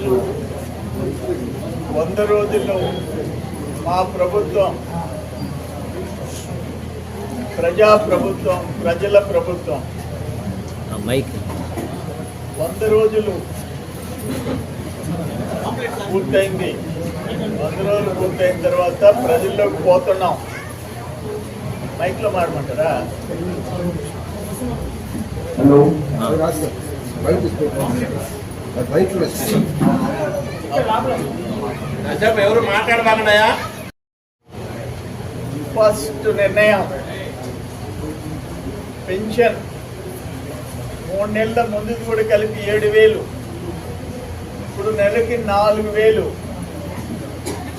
ఈరోజు వంద రోజుల్లో మా ప్రభుత్వం ప్రజా ప్రభుత్వం ప్రజల ప్రభుత్వం మైక్. వంద రోజులు పూర్తయింది. వంద రోజులు పూర్తయిన తర్వాత ప్రజల్లోకి పోతున్నాం. మైక్లో మాడమంటారా హలో. ఎవరు మాట్లాడబాగండాయా ఫస్ట్ నిర్ణయం. పెన్షన్. మూడు నెలల ముందుది కూడా కలిపి ఏడు వేలు. ఇప్పుడు నెలకి నాలుగు వేలు.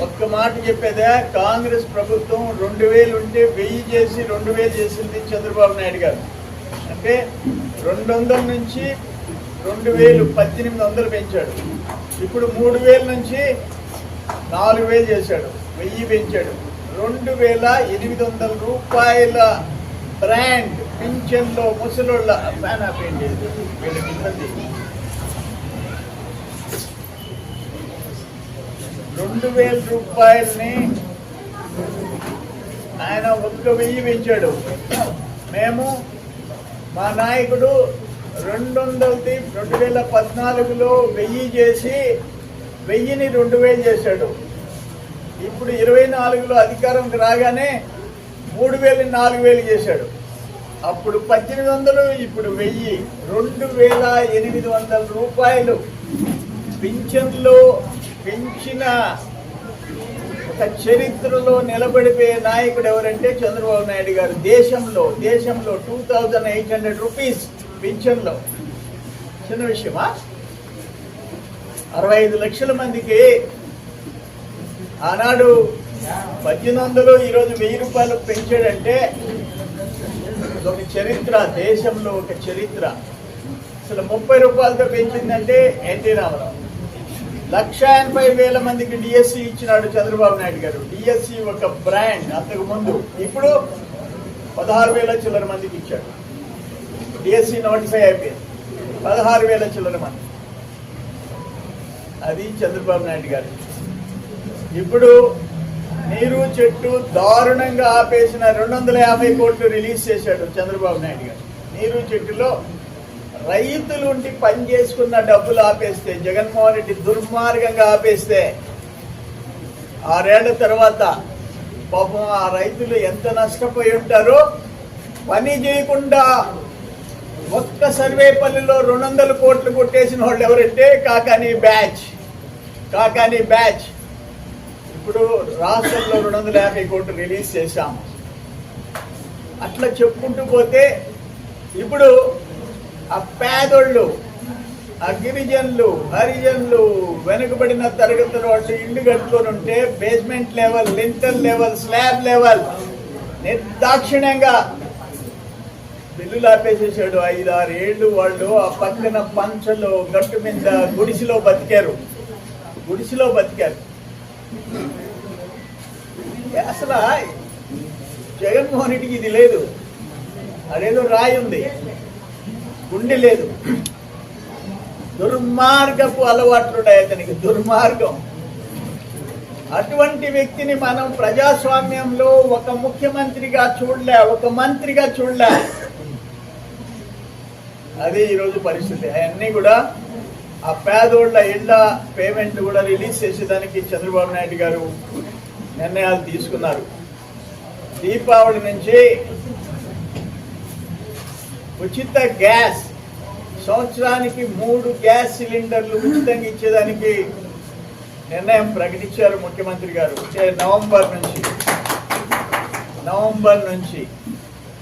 ఒక్క మాట చెప్పేదే కాంగ్రెస్ ప్రభుత్వం రెండు వేలు ఉంటే వెయ్యి చేసి రెండు వేలు చేసింది చంద్రబాబు నాయుడు గారు. అంటే రెండు వందల నుంచి రెండు వేలు పద్దెనిమిది వందలు పెంచాడు. ఇప్పుడు మూడు వేల నుంచి నాలుగు వేలు చేశాడు. వెయ్యి పెంచాడు. రెండు వేల ఎనిమిది వందల రూపాయల బ్రాండ్ పింఛన్లో ముసలోళ్ళ ఫ్యాన్ ఆపేయండి వీళ్ళకి ఇబ్బంది. రెండు వేల రూపాయలని ఆయన ఒక్క వెయ్యి పెంచాడు. మేము మా నాయకుడు రెండు వందలది రెండు వేల పద్నాలుగులో వెయ్యి చేసి వెయ్యిని రెండు వేలు చేశాడు. ఇప్పుడు ఇరవై నాలుగులో అధికారంకి రాగానే మూడు వేలు నాలుగు వేలు చేశాడు. అప్పుడు పద్దెనిమిది వందలు ఇప్పుడు వెయ్యి. రెండు వేల ఎనిమిది వందల రూపాయలు పింఛన్లో పెంచిన ఒక చరిత్రలో నిలబడిపోయే నాయకుడు ఎవరంటే చంద్రబాబు నాయుడు గారు. దేశంలో దేశంలో two thousand eight hundred rupees పింఛన్లు. చిన్న విషయమా? అరవై ఐదు లక్షల మందికి ఆనాడు పద్దెనిమిది వందలు ఈరోజు వెయ్యి రూపాయలు పెంచాడంటే ఒక చరిత్ర దేశంలో ఒక చరిత్ర. అసలు ముప్పై రూపాయలతో పెంచిందంటే ఎన్టీ రామారావు. లక్ష ఎనభై వేల మందికి డిఎస్సి ఇచ్చినాడు చంద్రబాబు నాయుడు గారు. డిఎస్సి ఒక బ్రాండ్ అంతకు ముందు ఇప్పుడు పదహారు వేల చిల్లర మందికి ఇచ్చాడు. డిఎస్సి నోటిఫై అయిపోయింది. పదహారు వేల చిల్లర మంది అది చంద్రబాబు నాయుడు గారు. ఇప్పుడు నీరు చెట్టు దారుణంగా ఆపేసిన రెండు వందల యాభై కోట్లు రిలీజ్ చేశాడు చంద్రబాబు నాయుడు గారు. నీరు చెట్టులో రైతులు ఉండి పని చేసుకున్న డబ్బులు ఆపేస్తే జగన్మోహన్ రెడ్డి దుర్మార్గంగా ఆపేస్తే ఆరేళ్ళ తర్వాత పాపం ఆ రైతులు ఎంత నష్టపోయి ఉంటారో పని చేయకుండా ఒక్క సర్వేపల్లిలో రెండు వందల కోట్లు కొట్టేసిన వాళ్ళు ఎవరంటే కాకాని బ్యాచ్. కాకాని బ్యాచ్. ఇప్పుడు రాష్ట్రంలో రెండు వందల యాభై కోట్లు రిలీజ్ చేశాము అట్లా చెప్పుకుంటూ పోతే ఇప్పుడు ఆ పేదోళ్ళు ఆ గిరిజనులు హరిజనులు వెనుకబడిన తరగతుల వాళ్ళు ఇల్లు కట్టుకొని ఉంటే basement level lintel level slab level నిర్దాక్షిణ్యంగా బిల్లులు ఆపేసేసాడు ఐదు ఆరు ఏళ్ళు వాళ్ళు ఆ పక్కన పంచలో గట్టు మీద గుడిసెలో బతికారు. గుడిసెలో బతికారు. అసలు జగన్మోహన్ రెడ్డికి ఇది లేదు. అదేదో రాయి ఉంది. గుండె లేదు. దుర్మార్గపు అలవాట్లున్నాయి అతనికి. దుర్మార్గం. అటువంటి వ్యక్తిని మనం ప్రజాస్వామ్యంలో ఒక ముఖ్యమంత్రిగా చూడలే ఒక మంత్రిగా చూడలే. అదే ఈరోజు పరిస్థితి. అవన్నీ కూడా ఆ పేదోళ్ళ ఇళ్ళ పేమెంట్ కూడా రిలీజ్ చేసేదానికి చంద్రబాబు నాయుడు గారు నిర్ణయాలు తీసుకున్నారు. దీపావళి నుంచి ఉచిత గ్యాస్ సంవత్సరానికి మూడు గ్యాస్ సిలిండర్లు ఉచితంగా ఇచ్చేదానికి నిర్ణయం ప్రకటించారు ముఖ్యమంత్రి గారు. నవంబర్ నుంచి నవంబర్ నుంచి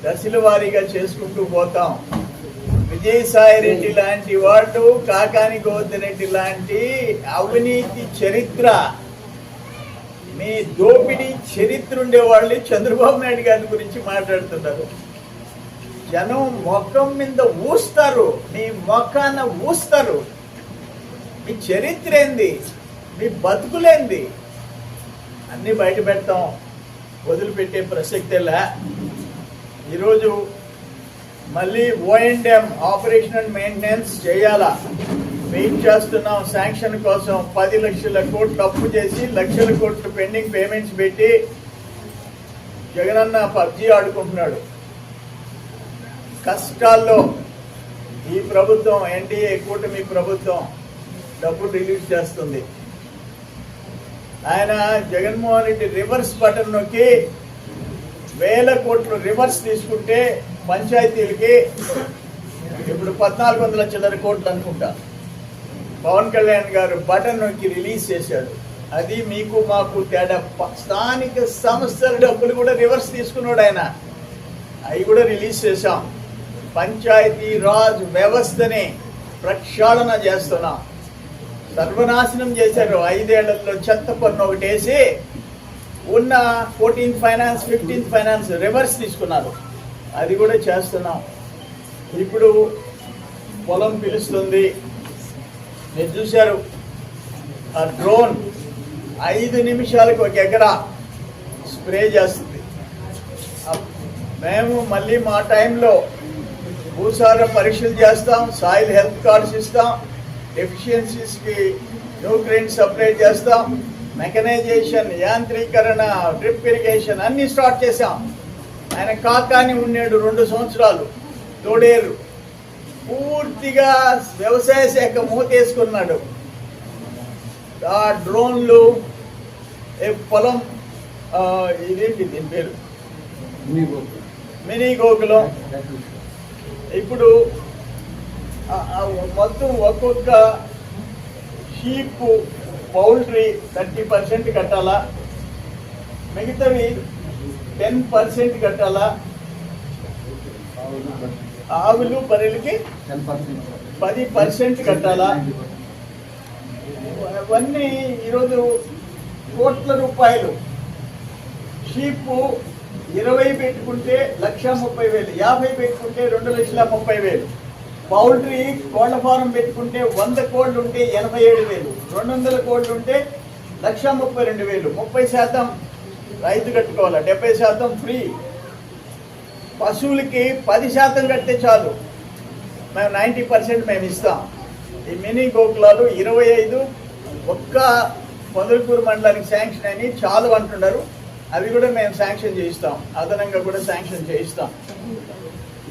దశల వారీగా చేసుకుంటూ పోతాం. విజయసాయి రెడ్డి లాంటి వాడు కాకాని గోవర్ధన్ లాంటి అవినీతి చరిత్ర మీ దోపిడీ చరిత్ర ఉండేవాళ్ళు చంద్రబాబు నాయుడు గారి గురించి మాట్లాడుతున్నారు. జనం మొఖం మీద ఊస్తారు మీ మొఖాన ఊస్తారు. మీ చరిత్ర ఏంది? మీ బతుకులేంది? అన్నీ బయట పెడతాం. వదిలిపెట్టే ప్రసక్తేలా ఈరోజు మళ్ళీ ఓఎండ్ఎం ఆపరేషన్ అండ్ మెయింటెనెన్స్ చేయాలా? మేము చేస్తున్నాం శాంక్షన్ కోసం పది లక్షల కోట్లు అప్పు చేసి లక్షల కోట్లు పెండింగ్ పేమెంట్స్ పెట్టి జగనన్న పబ్జీ ఆడుకుంటున్నాడు. కష్టాల్లో ఈ ప్రభుత్వం ఎన్డీఏ కూటమి ప్రభుత్వం డబ్బు రిలీజ్ చేస్తుంది. ఆయన జగన్మోహన్ రెడ్డి రివర్స్ బటన్ నొక్కి వేల కోట్లు రివర్స్ తీసుకుంటే పంచాయతీలకి ఇప్పుడు పద్నాలుగు వందల చిల్లర కోట్లు అనుకుంటా. పవన్ కళ్యాణ్ గారు బటన్ నొక్కి రిలీజ్ చేశాడు అది మీకు మాకు తేడా. స్థానిక సంస్థల డబ్బులు కూడా రివర్స్ తీసుకున్నాడు ఆయన. అవి కూడా రిలీజ్ చేశాం. పంచాయతీ రాజ్ వ్యవస్థని ప్రక్షాళన చేస్తున్నాం. సర్వనాశనం చేశారు. ఐదేళ్ళలో చెత్త పన్ను ఒకటి వేసి ఉన్న fourteenth finance fifteenth finance reverse తీసుకున్నారు. అది కూడా చేస్తున్నాం. ఇప్పుడు పొలం పిలుస్తుంది. మీరు చూశారు. ఆ డ్రోన్ ఐదు నిమిషాలకు ఒక ఎకరా స్ప్రే చేస్తుంది. మేము మళ్ళీ మా టైంలో భూసార పరీక్షలు చేస్తాం సాయిల్ హెల్త్ కార్డ్స్ ఇస్తాం డెఫిషియన్సీస్కి న్యూట్రియంట్ సప్లై చేస్తాం మెకనైజేషన్ యాంత్రీకరణ డ్రిప్ ఇరిగేషన్ అన్నీ స్టార్ట్ చేసాం ఆయన కాకాని ఉన్నాడు రెండు సంవత్సరాలు. తోడేరు. పూర్తిగా వ్యవసాయ శాఖ మూతేసుకున్నాడు. ఆ డ్రోన్లు పొలం ఇదేంటి దీని పేరు? మినీ గోకులం. ఇప్పుడు మొత్తం ఒక్కొక్క షీప్ పౌల్ట్రీ థర్టీ పర్సెంట్ కట్టాలా? మిగతావి టెన్ పర్సెంట్ కట్టాలా? ఆవులు బర్రెలకి పది పర్సెంట్ కట్టాలా? అవన్నీ ఈరోజు కోట్ల రూపాయలు. షీప్ ఇరవై పెట్టుకుంటే లక్ష ముప్పై వేలు యాభై పెట్టుకుంటే రెండు లక్షల ముప్పై వేలు. పౌల్ట్రీ కోళ్ళ ఫారం పెట్టుకుంటే వంద కోళ్ళు ఉంటే ఎనభై ఏడు వేలు రెండు వందల కోళ్ళు ఉంటే లక్ష ముప్పై రెండు వేలు ముప్పై శాతం రైతు కట్టుకోవాలి? డెబ్బై శాతం ఫ్రీ. పశువులకి పది శాతం కడితే చాలు. మేము నైంటీ పర్సెంట్ మేము ఇస్తాం. ఈ మినీ గోకులాలు ఇరవై ఐదు ఒక్క పొదలకూరు మండలానికి శాంక్షన్ అని చాలు అంటున్నారు. అవి కూడా మేము శాంక్షన్ చేయిస్తాం. అదనంగా కూడా శాంక్షన్ చేయిస్తాం.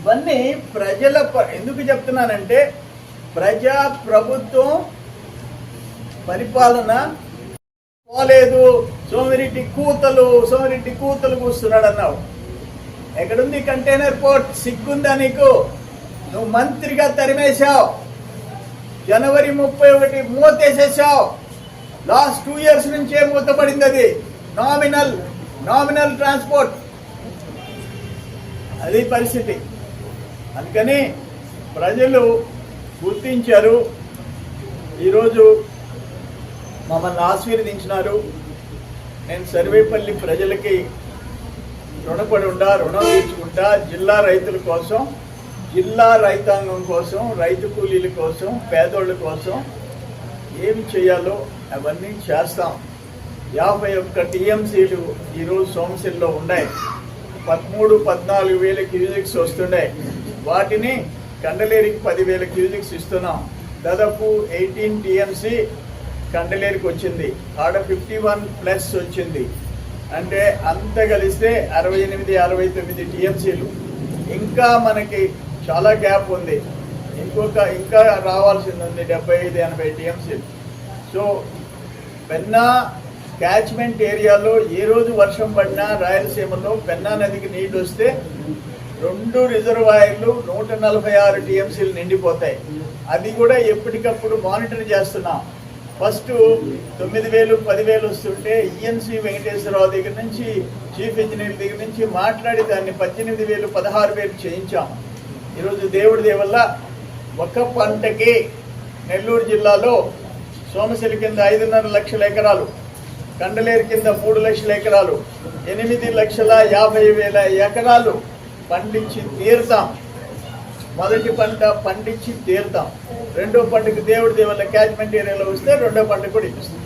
ఇవన్నీ ప్రజల ప- ఎందుకు చెప్తున్నానంటే ప్రజా ప్రభుత్వం పరిపాలన పోలేదు. సోమిరెడ్డి కూతలు సోమిరెడ్డి కూతలు కూస్తున్నాడు అన్నావు ఎక్కడుంది కంటైనర్ పోర్ట్? సిగ్గుందా నీకు? నువ్వు మంత్రిగా తరిమేశావు. జనవరి ముప్పై ఒకటి మూతేసేసావు లాస్ట్ టూ ఇయర్స్ నుంచే మూతపడింది అది. Nominal nominal transport. అది పరిస్థితి. అందుకని ప్రజలు గుర్తించారు. ఈరోజు మమ్మల్ని ఆశీర్వదించినారు. నేను సర్వేపల్లి ప్రజలకి రుణపడి ఉండా రుణం తీర్చుకుంటా జిల్లా రైతుల కోసం జిల్లా రైతాంగం కోసం రైతు కూలీల కోసం పేదోళ్ళ కోసం ఏం చేయాలో అవన్నీ చేస్తాం. యాభై ఒక్క టీఎంసీలు ఈరోజు సోమశిల్లో ఉన్నాయి. పదమూడు పద్నాలుగు వేల క్యూజిక్స్ వస్తున్నాయి. వాటిని కండలేరికి పదివేల క్యూజిక్స్ ఇస్తున్నాం. దాదాపు ఎయిటీన్ టీఎంసీ కండలేరికి వచ్చింది. ఆడ ఫిఫ్టీ వన్ ప్లస్ వచ్చింది. అంటే అంత కలిస్తే అరవై ఎనిమిది అరవై తొమ్మిది టీఎంసీలు. ఇంకా మనకి చాలా గ్యాప్ ఉంది. ఇంకొక ఇంకా రావాల్సింది ఉంది డెబ్బై ఐదు ఎనభై టీఎంసీలు. సో పెన్నా క్యాచ్మెంట్ ఏరియాలో ఏ రోజు వర్షం పడినా రాయలసీమలో పెన్నా నదికి నీళ్ళు వస్తే రెండు రిజర్వాయర్లు నూట నలభై ఆరు టీఎంసీలు నిండిపోతాయి. అది కూడా ఎప్పటికప్పుడు మానిటర్ చేస్తున్నాం. ఫస్ట్ తొమ్మిది వేలు పదివేలు వస్తుంటే ఈఎన్సి వెంకటేశ్వరరావు దగ్గర నుంచి చీఫ్ ఇంజనీర్ దగ్గర నుంచి మాట్లాడి దాన్ని పద్దెనిమిది వేలు పదహారు వేలు చేయించాం. ఈరోజు దేవుడి దేవల్ల ఒక పంటకి నెల్లూరు జిల్లాలో సోమశిల కింద ఐదున్నర లక్షల ఎకరాలు కండలేరు కింద మూడు లక్షల ఎకరాలు ఎనిమిది లక్షల యాభై వేల ఎకరాలు పండించి తీరుతాం. మొదటి పంట పండించి తీరుతాం. రెండో పంటకు దేవుడి దేవుళ్ళ క్యాచ్మెంట్ ఏరియాలో వస్తే రెండో పంట కూడా ఇప్పిస్తాం